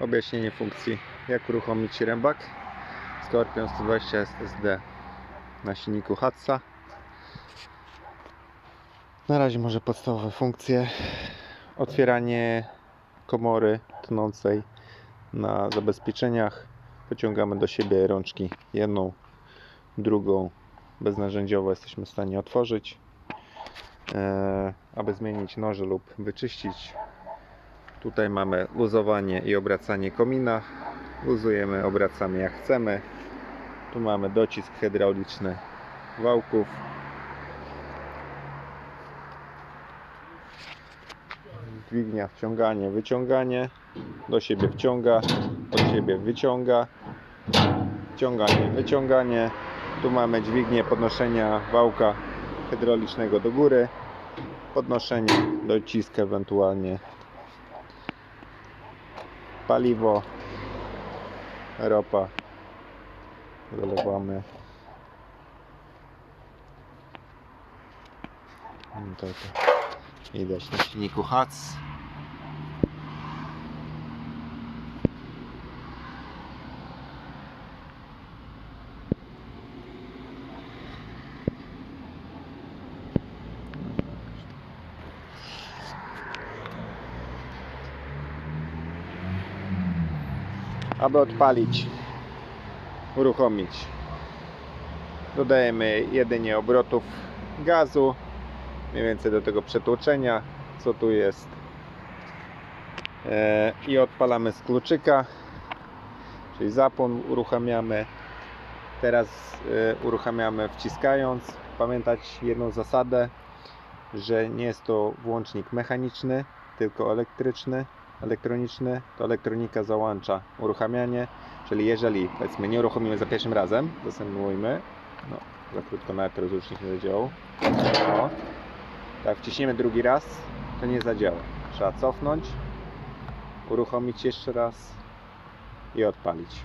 objaśnienie funkcji, jak uruchomić rębak Scorpion 120 SSD na silniku Hatsa. Na razie może podstawowe funkcje. Otwieranie komory tnącej na zabezpieczeniach. Pociągamy do siebie rączki jedną, drugą beznarzędziowo jesteśmy w stanie otworzyć. E, aby zmienić noże lub wyczyścić Tutaj mamy luzowanie i obracanie komina. Luzujemy, obracamy jak chcemy. Tu mamy docisk hydrauliczny wałków. Dźwignia, wciąganie, wyciąganie. Do siebie wciąga, od siebie wyciąga. Wciąganie, wyciąganie. Tu mamy dźwignię podnoszenia wałka hydraulicznego do góry. Podnoszenie, docisk ewentualnie paliwo, ropa, zalewamy. No to, to widać na silniku HAC. Aby odpalić, uruchomić, dodajemy jedynie obrotów gazu, mniej więcej do tego przetłoczenia, co tu jest. E, I odpalamy z kluczyka, czyli zapłon uruchamiamy. Teraz e, uruchamiamy wciskając. Pamiętać jedną zasadę, że nie jest to włącznik mechaniczny, tylko elektryczny elektroniczny, to elektronika załącza uruchamianie, czyli jeżeli powiedzmy nie uruchomimy za pierwszym razem, zasymulujmy, no za krótko nawet rozrusznik nie zadziałał, o, tak wciśniemy drugi raz, to nie zadziała. Trzeba cofnąć, uruchomić jeszcze raz i odpalić.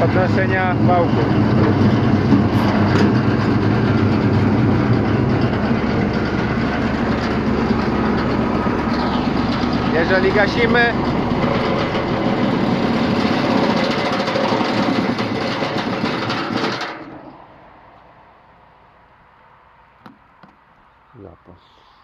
Podnoszenia wałku. Jeżeli gasimy, zapas.